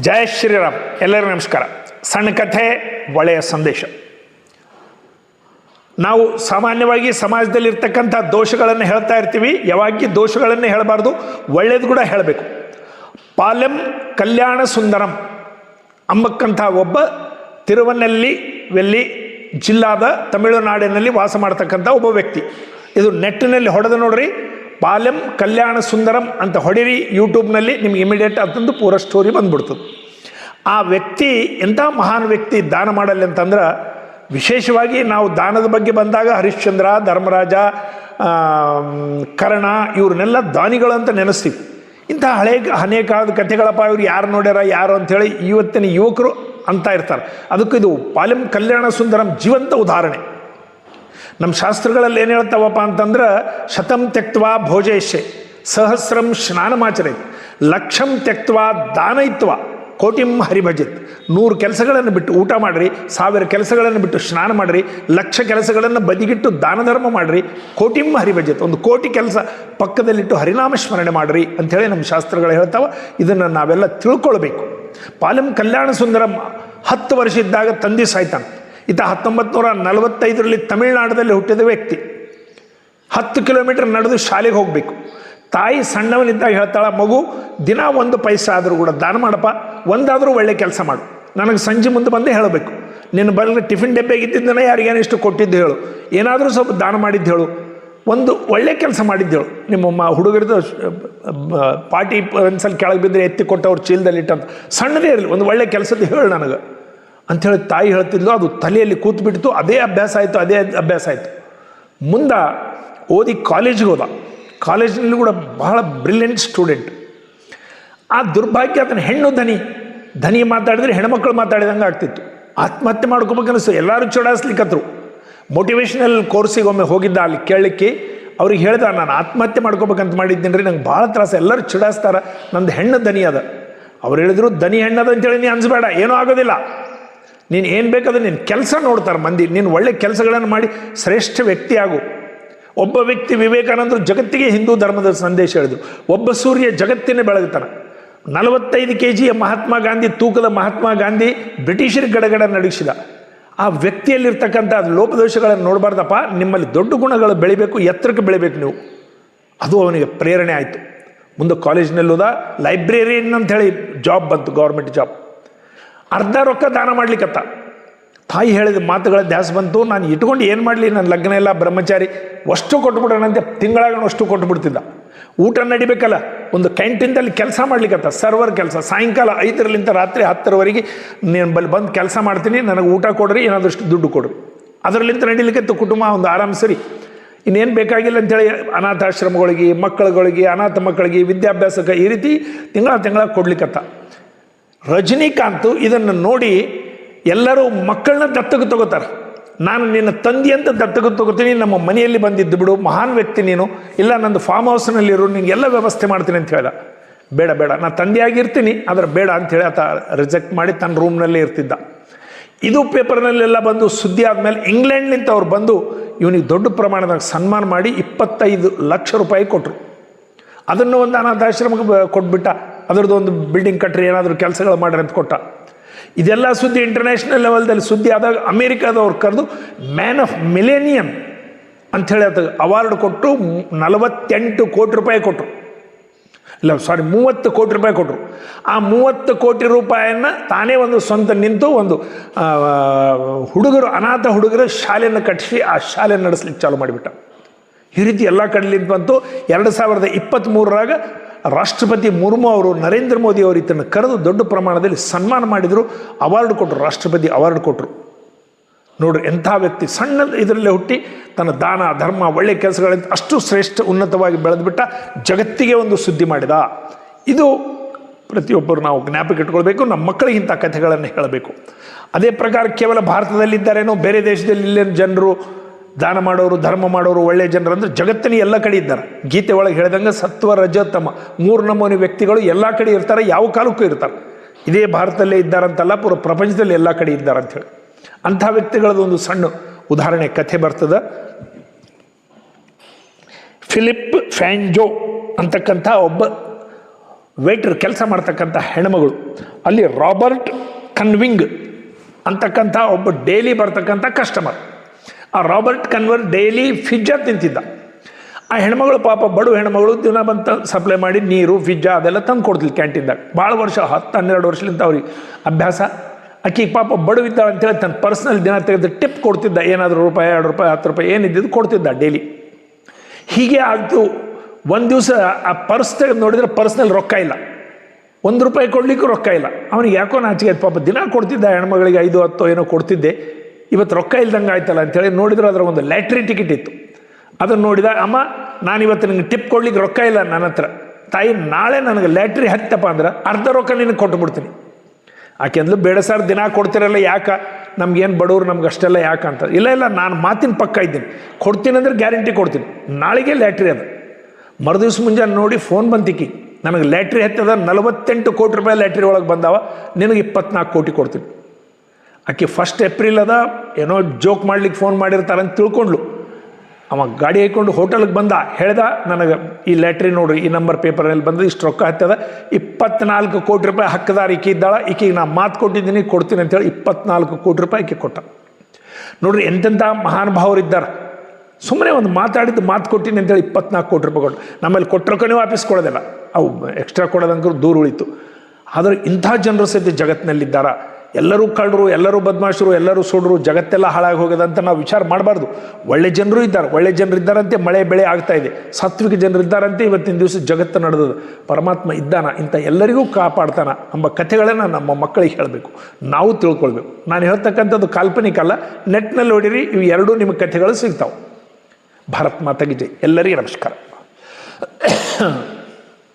ಜಯ ಶ್ರೀರಾಮ್, ಎಲ್ಲರಿಗೂ ನಮಸ್ಕಾರ. ಸಣ್ಣ ಕಥೆ, ಒಳ್ಳೆಯ ಸಂದೇಶ. ನಾವು ಸಾಮಾನ್ಯವಾಗಿ ಸಮಾಜದಲ್ಲಿರ್ತಕ್ಕಂಥ ದೋಷಗಳನ್ನು ಹೇಳ್ತಾ ಇರ್ತೀವಿ. ಯಾವಾಗಿ ದೋಷಗಳನ್ನು ಹೇಳಬಾರ್ದು. ಒಳ್ಳೇದು ಕೂಡ ಹೇಳಬೇಕು. ಪಾಲೆಂ ಕಲ್ಯಾಣ ಸುಂದರಂ ಅಂಬಕ್ಕಂಥ ಒಬ್ಬ ತಿರುವನಲ್ಲಿ ವೆಲ್ಲಿ ಜಿಲ್ಲಾದ ತಮಿಳುನಾಡಿನಲ್ಲಿ ವಾಸ ಮಾಡ್ತಕ್ಕಂಥ ಒಬ್ಬ ವ್ಯಕ್ತಿ. ಇದು ನೆಟ್ಟಿನಲ್ಲಿ ಹೊಡೆದು ನೋಡ್ರಿ. ಪಾಲೆಂ ಕಲ್ಯಾಣ ಸುಂದರಂ ಅಂತ ಹೊಡಿರಿ ಯೂಟ್ಯೂಬ್ನಲ್ಲಿ ನಿಮ್ಗೆ ಇಮಿಡಿಯೇಟ್ ಅದೊಂದು ಪೂರ ಸ್ಟೋರಿ ಬಂದ್ಬಿಡ್ತದೆ. ಆ ವ್ಯಕ್ತಿ, ಎಂಥ ಮಹಾನ್ ವ್ಯಕ್ತಿ ದಾನ ಮಾಡಲಿ ಅಂತಂದ್ರೆ ವಿಶೇಷವಾಗಿ ನಾವು ದಾನದ ಬಗ್ಗೆ ಬಂದಾಗ ಹರಿಶ್ಚಂದ್ರ, ಧರ್ಮರಾಜ ಕರ್ಣ ಇವ್ರನ್ನೆಲ್ಲ ದಾನಿಗಳು ಅಂತ ನೆನೆಸ್ತೀವಿ. ಇಂಥ ಹಳೆ ಹನೇ ಕಾಲದ ಕಥೆಗಳಪ್ಪ ಇವ್ರು ಯಾರು ನೋಡ್ಯಾರ, ಯಾರು ಅಂಥೇಳಿ ಇವತ್ತಿನ ಯುವಕರು ಅಂತ ಇರ್ತಾರೆ. ಅದಕ್ಕೂ ಇದು ಪಾಲೆಂ ಕಲ್ಯಾಣ ಸುಂದರಂ ಜೀವಂತ ಉದಾಹರಣೆ. ನಮ್ಮ ಶಾಸ್ತ್ರಗಳಲ್ಲಿ ಏನು ಹೇಳ್ತಾವಪ್ಪ ಅಂತಂದ್ರೆ, ಶತಂ ತೆಕ್ತ್ವ ಭೋಜೇಶೆ, ಸಹಸ್ರಂ ಸ್ನಾನಮಾಚರೇತ್, ಲಕ್ಷಂ ತೆಕ್ತ್ವ ದಾನಯಿತ್ವ ಕೋಟಿಂ ಹರಿಭಜಿತ್. ನೂರು ಕೆಲಸಗಳನ್ನು ಬಿಟ್ಟು ಊಟ ಮಾಡಿರಿ, ಸಾವಿರ ಕೆಲಸಗಳನ್ನು ಬಿಟ್ಟು ಸ್ನಾನ ಮಾಡಿರಿ, ಲಕ್ಷ ಕೆಲಸಗಳನ್ನು ಬದಿಗಿಟ್ಟು ದಾನ ಧರ್ಮ ಮಾಡಿರಿ, ಕೋಟಿಂ ಹರಿಭಜಿತ್. ಒಂದು ಕೋಟಿ ಕೆಲಸ ಪಕ್ಕದಲ್ಲಿಟ್ಟು ಹರಿನಾಮ ಸ್ಮರಣೆ ಮಾಡಿರಿ ಅಂಥೇಳಿ ನಮ್ಮ ಶಾಸ್ತ್ರಗಳು ಹೇಳ್ತಾವ. ಇದನ್ನು ನಾವೆಲ್ಲ ತಿಳ್ಕೊಳ್ಬೇಕು. ಪಾಲಂ ಕಲ್ಯಾಣ ಸುಂದರಂ ಹತ್ತು ವರ್ಷ ಇದ್ದಾಗ ತಂದೆ ಸಾಯ್ತಾನೆ. ಈತ ಹತ್ತೊಂಬತ್ತು ನೂರ ನಲವತ್ತೈದರಲ್ಲಿ ತಮಿಳುನಾಡಲ್ಲಿ ಹುಟ್ಟಿದ ವ್ಯಕ್ತಿ. ಹತ್ತು ಕಿಲೋಮೀಟರ್ ನಡೆದು ಶಾಲೆಗೆ ಹೋಗಬೇಕು. ತಾಯಿ ಸಣ್ಣವನಿದ್ದಾಗ ಹೇಳ್ತಾಳೆ, ಮಗು, ದಿನ ಒಂದು ಪೈಸೆ ಆದರೂ ಕೂಡ ದಾನ ಮಾಡಪ್ಪ, ಒಂದಾದರೂ ಒಳ್ಳೆ ಕೆಲಸ ಮಾಡು. ನನಗೆ ಸಂಜೆ ಮುಂದೆ ಬಂದು ಹೇಳಬೇಕು. ನಿನ್ನ ಬರಲಿ ಟಿಫಿನ್ ಡಬ್ಬೆಗಿದ್ದಿದ್ದನ ಯಾರಿಗೇನು ಇಷ್ಟು ಕೊಟ್ಟಿದ್ದು ಹೇಳು. ಏನಾದರೂ ಸ್ವಲ್ಪ ದಾನ ಮಾಡಿದ್ದು ಹೇಳು. ಒಂದು ಒಳ್ಳೆ ಕೆಲಸ ಮಾಡಿದ್ದು ಹೇಳು. ನಿಮ್ಮ ಮ ಪಾರ್ಟಿ ಒಂದ್ಸಲ ಕೆಳಗೆ ಬಿದ್ದರೆ ಎತ್ತಿ ಕೊಟ್ಟವ್ರು ಚೀಲದಲ್ಲಿ ಇಟ್ಟಂತ ಸಣ್ಣದೇ ಇರಲಿ, ಒಂದು ಒಳ್ಳೆ ಕೆಲಸದ್ದು ಹೇಳು ನನಗೆ. ಅಂಥೇಳಿ ತಾಯಿ ಹೇಳ್ತಿದ್ಲು, ಅದು ತಲೆಯಲ್ಲಿ ಕೂತ್ಬಿಡ್ತು, ಅದೇ ಅಭ್ಯಾಸ ಆಯಿತು, ಅದೇ ಅಭ್ಯಾಸ ಆಯಿತು. ಮುಂದೆ ಓದಿ ಕಾಲೇಜಿಗೆ ಹೋದ. ಕಾಲೇಜಿನಲ್ಲಿ ಕೂಡ ಬಹಳ ಬ್ರಿಲಿಯಂಟ್ ಸ್ಟೂಡೆಂಟ್ ಆ ದುರ್ಭಾಗ್ಯ ಆತನ ಹೆಣ್ಣು ಧನಿ. ಧನಿ ಮಾತಾಡಿದ್ರೆ ಹೆಣ್ಮಕ್ಳು ಮಾತಾಡಿದಂಗೆ ಆಗ್ತಿತ್ತು. ಆತ್ಮಹತ್ಯೆ ಮಾಡ್ಕೋಬೇಕನ್ನಿಸ್ತು ಎಲ್ಲರೂ ಚುಡಾಯಿಸ್ಲಿಕ್ಕತ್ರು. ಮೋಟಿವೇಶನಲ್ ಕೋರ್ಸಿಗೆ ಒಮ್ಮೆ ಹೋಗಿದ್ದ ಅಲ್ಲಿ ಕೇಳಲಿಕ್ಕೆ ಅವ್ರಿಗೆ ಹೇಳ್ದ, ನಾನು ಆತ್ಮಹತ್ಯೆ ಮಾಡ್ಕೋಬೇಕಂತ ಮಾಡಿದ್ದೀನಿ ರೀ, ನಂಗೆ ಭಾಳ ತ್ರಾಸ. ಎಲ್ಲರೂ ಚುಡಾಯಿಸ್ತಾರ. ನಂದು ಹೆಣ್ಣು ಧನಿ ಅದ. ಅವ್ರು ಹೇಳಿದ್ರು ದನಿ ಹೆಣ್ಣದ ಅಂತೇಳಿ ನೀ ಅನ್ಸ್ಬೇಡ. ಏನೂ ಆಗೋದಿಲ್ಲ. ನೀನು ಏನು ಬೇಕಾದ್ರೆ ನಿನ್ನ ಕೆಲಸ ನೋಡ್ತಾರೆ ಮಂದಿ, ನೀನು ಒಳ್ಳೆ ಕೆಲಸಗಳನ್ನು ಮಾಡಿ ಶ್ರೇಷ್ಠ ವ್ಯಕ್ತಿ ಆಗು. ಒಬ್ಬ ವ್ಯಕ್ತಿ ವಿವೇಕಾನಂದರು ಜಗತ್ತಿಗೆ ಹಿಂದೂ ಧರ್ಮದ ಸಂದೇಶ ಹೇಳಿದರು. ಒಬ್ಬ ಸೂರ್ಯ ಜಗತ್ತಿನ ಬೆಳಗುತ್ತಾರೆ ನಲವತ್ತೈದು ಕೆ ಜಿಯ ಮಹಾತ್ಮ ಗಾಂಧಿ, ತೂಕದ ಮಹಾತ್ಮ ಗಾಂಧಿ ಬ್ರಿಟಿಷರ ಗಡಗಡ ನಡೆಸಿದ. ಆ ವ್ಯಕ್ತಿಯಲ್ಲಿರ್ತಕ್ಕಂಥ ಲೋಪದೋಷಗಳನ್ನು ನೋಡಬಾರ್ದಪ್ಪ, ನಿಮ್ಮಲ್ಲಿ ದೊಡ್ಡ ಗುಣಗಳು ಬೆಳಿಬೇಕು, ಎತ್ತರಕ್ಕೆ ಬೆಳಿಬೇಕು ನೀವು. ಅದು ಅವನಿಗೆ ಪ್ರೇರಣೆ ಆಯಿತು. ಮುಂದೆ ಕಾಲೇಜ್ನಲ್ಲೋದ ಲೈಬ್ರೇರಿಯನ್ ಹೇಳಿ ಜಾಬ್ ಬಂತು ಗೌರ್ಮೆಂಟ್ ಜಾಬ್ ಅರ್ಧ ರೊಕ್ಕ ದಾನ ಮಾಡ್ಲಿಕ್ಕತ್ತ ತಾಯಿ ಹೇಳಿದ ಮಾತುಗಳ ದ್ಯಾಸ ಬಂತು, ನಾನು ಇಟ್ಕೊಂಡು ಏನು ಮಾಡಲಿ, ನನ್ನ ಲಗ್ನ ಎಲ್ಲ ಬ್ರಹ್ಮಚಾರಿ, ಅಷ್ಟು ಕೊಟ್ಬಿಡೋಣಂತೆ ತಿಂಗಳಾಗ ಅಷ್ಟು ಕೊಟ್ಬಿಡ್ತಿದ್ದ. ಊಟ ನಡಿಬೇಕಲ್ಲ, ಒಂದು ಕ್ಯಾಂಟೀನ್ದಲ್ಲಿ ಕೆಲಸ ಮಾಡ್ಲಿಕ್ಕತ್ತ ಸರ್ವರ್ ಕೆಲಸ, ಸಾಯಂಕಾಲ ಐದರಲ್ಲಿಂದ ರಾತ್ರಿ ಹತ್ತರವರೆಗೆ ನೀನು ಬಲ್ಲಿ ಬಂದು ಕೆಲಸ ಮಾಡ್ತೀನಿ, ನನಗೆ ಊಟ ಕೊಡ್ರಿ ಏನಾದಷ್ಟು ದುಡ್ಡು ಕೊಡ್ರಿ ಅದರಲ್ಲಿಂದ ನಡಿಲಿಕ್ಕೆ ಕುಟುಂಬ, ಒಂದು ಆರಾಮ್ ಸರಿ. ಇನ್ನೇನು ಬೇಕಾಗಿಲ್ಲ ಅಂತೇಳಿ ಅನಾಥಾಶ್ರಮಗಳಿಗೆ, ಮಕ್ಕಳುಗಳಿಗೆ, ಅನಾಥ ಮಕ್ಕಳಿಗೆ, ವಿದ್ಯಾಭ್ಯಾಸಕ್ಕೆ ಈ ರೀತಿ ತಿಂಗಳ ತಿಂಗಳ ಕೊಡ್ಲಿಕ್ಕತ್ತ ರಜನಿಕಾಂತ್ ಇದನ್ನು ನೋಡಿ ಎಲ್ಲರೂ ಮಕ್ಕಳನ್ನ ದತ್ತಕ್ಕೆ ತಗೋತಾರೆ. ನಾನು ನಿನ್ನ ತಂದೆ ಅಂತ ದತ್ತಕ್ಕೆ ತಗೋತೀನಿ, ನಮ್ಮ ಮನೆಯಲ್ಲಿ ಬಂದಿದ್ದು ಬಿಡು, ಮಹಾನ್ ವ್ಯಕ್ತಿ ನೀನು, ಇಲ್ಲ ನಂದು ಫಾರ್ಮ್ ಹೌಸ್ನಲ್ಲಿರು ನಿನಗೆಲ್ಲ ವ್ಯವಸ್ಥೆ ಮಾಡ್ತೀನಿ ಅಂತ ಹೇಳ್ದ ಬೇಡ ಬೇಡ ನಾನು ತಂದೆಯಾಗಿರ್ತೀನಿ ಆದರೆ ಬೇಡ ಅಂತೇಳಿ ಆತ ರಿಜೆಕ್ಟ್ ಮಾಡಿ ತನ್ನ ರೂಮ್ನಲ್ಲೇ ಇರ್ತಿದ್ದ. ಇದು ಪೇಪರ್ನಲ್ಲೆಲ್ಲ ಬಂದು ಸುದ್ದಿ ಆದಮೇಲೆ ಇಂಗ್ಲೆಂಡ್ನಿಂದ ಅವ್ರು ಬಂದು ಇವನಿಗೆ ದೊಡ್ಡ ಪ್ರಮಾಣದಾಗ ಸನ್ಮಾನ ಮಾಡಿ ಇಪ್ಪತ್ತೈದು ಲಕ್ಷ ರೂಪಾಯಿ ಕೊಟ್ಟರು ಅದನ್ನು ಒಂದು ಅನಾಥಾಶ್ರಮಕ್ಕೆ ಕೊಟ್ಬಿಟ್ಟ. ಅದರದ್ದು ಒಂದು ಬಿಲ್ಡಿಂಗ್ ಕಟ್ಟ್ರಿ ಏನಾದರೂ ಕೆಲಸಗಳು ಮಾಡ್ರಿ ಅಂತ ಕೊಟ್ಟ. ಇದೆಲ್ಲ ಸುದ್ದಿ ಇಂಟರ್ನ್ಯಾಷನಲ್ ಲೆವೆಲ್ದಲ್ಲಿ ಸುದ್ದಿ ಆದಾಗ ಅಮೇರಿಕಾದವ್ರು ಕರೆದು ಮ್ಯಾನ್ ಆಫ್ ಮಿಲೇನಿಯಂ ಅಂಥೇಳಿ ಅದು ಅವಾರ್ಡ್ ಕೊಟ್ಟು ನಲವತ್ತೆಂಟು ಕೋಟಿ ರೂಪಾಯಿ ಕೊಟ್ಟರು ಇಲ್ಲ ಸಾರಿ ಮೂವತ್ತು ಕೋಟಿ ರೂಪಾಯಿ ಕೊಟ್ಟರು ಆ ಮೂವತ್ತು ಕೋಟಿ ರೂಪಾಯಿಯನ್ನು ತಾನೇ ಒಂದು ಸ್ವಂತ ನಿಂತು ಒಂದು ಹುಡುಗರು, ಅನಾಥ ಹುಡುಗರು ಶಾಲೆಯನ್ನು ಕಟ್ಟಿಸಿ ಆ ಶಾಲೆ ನಡೆಸ್ಲಿಕ್ಕೆ ಚಾಲು ಮಾಡಿಬಿಟ್ಟ. ಈ ರೀತಿ ಎಲ್ಲ ಕಡೆಲಿಂದ ಬಂತು. ಎರಡು ಸಾವಿರದ ಇಪ್ಪತ್ತ್ಮೂರರಾಗ ರಾಷ್ಟ್ರಪತಿ ಮುರ್ಮು ಅವರು, ನರೇಂದ್ರ ಮೋದಿ ಅವರು ತನ್ನ ಕರೆದು ದೊಡ್ಡ ಪ್ರಮಾಣದಲ್ಲಿ ಸನ್ಮಾನ ಮಾಡಿದರು, ಅವಾರ್ಡ್ ಕೊಟ್ಟರು ರಾಷ್ಟ್ರಪತಿ ಅವಾರ್ಡ್ ಕೊಟ್ಟರು ನೋಡ್ರಿ, ಎಂಥ ವ್ಯಕ್ತಿ ಸಣ್ಣ ಇದರಲ್ಲೇ ಹುಟ್ಟಿ ತನ್ನ ದಾನ, ಧರ್ಮ, ಒಳ್ಳೆ ಕೆಲಸಗಳಿಂದ ಅಷ್ಟು ಶ್ರೇಷ್ಠ, ಉನ್ನತವಾಗಿ ಬೆಳೆದುಬಿಟ್ಟ ಜಗತ್ತಿಗೆ ಒಂದು ಸುದ್ದಿ ಮಾಡಿದ. ಇದು ಪ್ರತಿಯೊಬ್ಬರು ನಾವು ಜ್ಞಾಪಕ ಇಟ್ಕೊಳ್ಬೇಕು, ನಮ್ಮ ಮಕ್ಕಳಿಗೆ ಇಂಥ ಕಥೆಗಳನ್ನು ಹೇಳಬೇಕು. ಅದೇ ಪ್ರಕಾರ ಕೇವಲ ಭಾರತದಲ್ಲಿದ್ದಾರೇನೋ, ಬೇರೆ ದೇಶದಲ್ಲಿ ಇಲ್ಲೇನು ಜನರು ದಾನ ಮಾಡೋರು, ಧರ್ಮ ಮಾಡೋರು ಒಳ್ಳೆಯ ಜನರು ಅಂದರೆ ಜಗತ್ತಿನ ಎಲ್ಲ ಕಡೆ ಇದ್ದಾರೆ. ಗೀತೆ ಒಳಗೆ ಹೇಳ್ದಂಗೆ ಸತ್ವ ರಜತಮ ಮೂರು ನಮೂನಿ ವ್ಯಕ್ತಿಗಳು ಎಲ್ಲ ಕಡೆ ಇರ್ತಾರೆ, ಯಾವ ಕಾಲಕ್ಕೂ ಇರ್ತಾರೆ. ಇದೇ ಭಾರತದಲ್ಲೇ ಇದ್ದಾರಂತಲ್ಲ ಪೂರ್ವ ಪ್ರಪಂಚದಲ್ಲಿ ಎಲ್ಲ ಕಡೆ ಇದ್ದಾರೆ ಅಂಥೇಳಿ ಅಂಥ ವ್ಯಕ್ತಿಗಳದ್ದು ಒಂದು ಸಣ್ಣ ಉದಾಹರಣೆ, ಕಥೆ ಬರ್ತದೆ. ಫಿಲಿಪ್ ಫ್ಯಾಂಜೋ ಅಂತಕ್ಕಂಥ ಒಬ್ಬ ವೇಟ್ರ್, ಕೆಲಸ ಮಾಡ್ತಕ್ಕಂಥ ಹೆಣ್ಮಗಳು. ಅಲ್ಲಿ ರಾಬರ್ಟ್ ಕನ್ವಿಂಗ್ ಅಂತಕ್ಕಂಥ ಒಬ್ಬ ಡೈಲಿ ಬರ್ತಕ್ಕಂಥ ಕಸ್ಟಮರ್ ಆ ರಾಬರ್ಟ್ ಕನ್ವರ್ ಡೈಲಿ ಫಿಜ್ಜಾ ತಿಂತಿದ್ದ. ಆ ಹೆಣ್ಮಗಳು ಪಾಪ ಬಡು ಹೆಣ್ಮಗಳು ದಿನ ಬಂತ ಸಪ್ಲೈ ಮಾಡಿ ನೀರು, ಫಿಜ್ಜಾ ಅದೆಲ್ಲ ತಂದು ಕೊಡ್ತಿಲ್ಲ ಕ್ಯಾಂಟೀನ್ದಾಗ. ಭಾಳ ವರ್ಷ, ಹತ್ತು, ಹನ್ನೆರಡು ವರ್ಷಲಿಂದ ಅವ್ರಿಗೆ ಅಭ್ಯಾಸ. ಆಕಿಗೆ ಪಾಪ ಬಡವಿದ್ದಾಳೆ ಅಂತೇಳಿ ತನ್ನ ಪರ್ಸ್ನಲ್ ದಿನ ತೆಗೆದು ಟಿಪ್ ಕೊಡ್ತಿದ್ದ. ಏನಾದರೂ ರೂಪಾಯಿ, ಎರಡು ರೂಪಾಯಿ, ಹತ್ತು ರೂಪಾಯಿ ಏನಿದ್ದಿದ್ದು ಕೊಡ್ತಿದ್ದ ಡೈಲಿ. ಹೀಗೆ ಆಯಿತು ಒಂದು ದಿವಸ ಆ ಪರ್ಸ್ ತೆಗೆದು ನೋಡಿದ್ರೆ ಪರ್ಸ್ನಲ್ಲಿ ರೊಕ್ಕ ಇಲ್ಲ. ಒಂದು ರೂಪಾಯಿ ಕೊಡಲಿಕ್ಕೂ ರೊಕ್ಕ ಇಲ್ಲ. ಅವನಿಗೆ ಯಾಕೋ ಆಯ್ತು. ಪಾಪ ದಿನ ಕೊಡ್ತಿದ್ದ. ಹೆಣ್ಮಗಳಿಗೆ ಐದು, ಹತ್ತು ಏನೋ ಕೊಡ್ತಿದ್ದೆ. ಇವತ್ತು ರೊಕ್ಕ ಇಲ್ದಂಗೆ ಆಯ್ತಲ್ಲ ಅಂತೇಳಿ ನೋಡಿದ್ರೆ ಅದರ ಒಂದು ಲ್ಯಾಟ್ರಿ ಟಿಕೆಟ್ ಇತ್ತು. ಅದನ್ನು ನೋಡಿದ, ಅಮ್ಮ, ನಾನು ಇವತ್ತು ನಿನಗೆ ಟಿಪ್ ಕೊಡ್ಲಿಕ್ಕೆ ರೊಕ್ಕ ಇಲ್ಲ ನನ್ನ ಹತ್ರ. ತಾಯಿ, ನಾಳೆ ನನಗೆ ಲ್ಯಾಟ್ರಿ ಹತ್ತಪ್ಪ ಅಂದ್ರೆ ಅರ್ಧ ರೊಕ್ಕ ನಿನಗೆ ಕೊಟ್ಟು ಬಿಡ್ತೀನಿ ಆಕೆ ಅಂದ್ಲು ಬೇಡ ಸರ್, ದಿನ ಕೊಡ್ತಿರಲ್ಲ ಯಾಕ? ನಮ್ಗೇನು ಬಡವರು ನಮ್ಗೆ ಅಷ್ಟೆಲ್ಲ ಯಾಕೆ ಅಂತ. ಇಲ್ಲ ಇಲ್ಲ, ನಾನು ಮಾತಿನ ಪಕ್ಕ ಇದ್ದೀನಿ. ಕೊಡ್ತೀನಿ ಅಂದ್ರೆ ಗ್ಯಾರಂಟಿ ಕೊಡ್ತೀನಿ. ನಾಳೆಗೆ ಲ್ಯಾಟ್ರಿ ಅದು. ಮರುದಿವ್ಸ ಮುಂಜಾನೆ ನೋಡಿ ಫೋನ್ ಬಂತಿಕ್ಕಿ ನನಗೆ ಲ್ಯಾಟ್ರಿ ಹತ್ತದ, ನಲವತ್ತೆಂಟು ಕೋಟಿ ರೂಪಾಯಿ ಲ್ಯಾಟ್ರಿ ಒಳಗೆ ಬಂದಾವ, ನಿನಗೆ ಇಪ್ಪತ್ನಾಲ್ಕು ಕೋಟಿ ಕೊಡ್ತೀನಿ. ಆಕೆ ಫಸ್ಟ್ ಏಪ್ರಿಲ್ ಅದ, ಏನೋ ಜೋಕ್ ಮಾಡ್ಲಿಕ್ಕೆ ಫೋನ್ ಮಾಡಿರ್ತಾರೆ ಅಂತ ತಿಳ್ಕೊಂಡ್ಲು. ಅವ ಗಾಡಿ ಹಾಕೊಂಡು ಹೋಟೆಲ್ಗೆ ಬಂದ, ಹೇಳ್ದ, ನನಗೆ ಈ ಲ್ಯಾಟ್ರಿ ನೋಡ್ರಿ, ಈ ನಂಬರ್ ಪೇಪರಲ್ಲಿ ಬಂದ ಇಷ್ಟು ರೊಕ್ಕ ಹತ್ತದ, ಇಪ್ಪತ್ನಾಲ್ಕು ಕೋಟಿ ರೂಪಾಯಿ ಹಕ್ಕದಾರ ಈಕೆ ಇದ್ದಾಳ ಈಕೆಗೆ ನಾ ಮಾತು ಕೊಟ್ಟಿದ್ದೀನಿ, ಕೊಡ್ತೀನಿ ಅಂತೇಳಿ ಇಪ್ಪತ್ನಾಲ್ಕು ಕೋಟಿ ರೂಪಾಯಿ ಈಕೆ ಕೊಟ್ಟ. ನೋಡ್ರಿ ಎಂತೆಂಥ ಮಹಾನುಭಾವರಿದ್ದಾರೆ ಸುಮ್ಮನೆ ಒಂದು ಮಾತಾಡಿದ್ದು ಮಾತು ಕೊಟ್ಟಿನಿ ಅಂತೇಳಿ ಇಪ್ಪತ್ನಾಲ್ಕು ಕೋಟಿ ರೂಪಾಯಿ ಕೊಟ್ಟು ನಮ್ಮಲ್ಲಿ ಕೊಟ್ಟರೊಕ್ಕನೇ ವಾಪಸ್ ಕೊಡೋದಿಲ್ಲ. ಅವು ಎಕ್ಸ್ಟ್ರಾ ಕೊಡೋದಂಕೂ ದೂರ ಉಳಿತು. ಆದರೆ ಇಂಥ ಜನರು ಸಹಿತ ಜಗತ್ತಿನಲ್ಲಿದ್ದಾರ ಎಲ್ಲರೂ ಕಳ್ಳರು, ಎಲ್ಲರೂ ಬದ್ಮಾಶರು, ಎಲ್ಲರೂ ಸುಡ್ರು, ಜಗತ್ತೆಲ್ಲ ಹಾಳಾಗಿ ಹೋಗೋದಂತ ನಾವು ವಿಚಾರ ಮಾಡಬಾರ್ದು. ಒಳ್ಳೆ ಜನರು ಇದ್ದಾರೆ. ಒಳ್ಳೆ ಜನರು ಇದ್ದಾರಂತೆ ಮಳೆ ಬೆಳೆ ಆಗ್ತಾ ಇದೆ. ಸಾತ್ವಿಕ ಜನರಿದ್ದಾರಂತೆ ಇವತ್ತಿನ ದಿವಸ ಜಗತ್ತು ನಡೆದದು ಪರಮಾತ್ಮ ಇದ್ದಾನ, ಇಂಥ ಎಲ್ಲರಿಗೂ ಕಾಪಾಡ್ತಾನ ಎಂಬ ಕಥೆಗಳನ್ನು ನಮ್ಮ ಮಕ್ಕಳಿಗೆ ಹೇಳಬೇಕು. ನಾವು ತಿಳ್ಕೊಳ್ಬೇಕು. ನಾನು ಹೇಳ್ತಕ್ಕಂಥದ್ದು ಕಾಲ್ಪನಿಕ ಅಲ್ಲ. ನೆಟ್ನಲ್ಲಿ ಹೊಡಿರಿ ಇವು ಎರಡೂ ನಿಮ್ಮ ಕಥೆಗಳು ಸಿಗ್ತಾವೆ. ಭಾರತ್ ಮಾತಾಗಿ ಜೈ. ಎಲ್ಲರಿಗೂ ನಮಸ್ಕಾರ.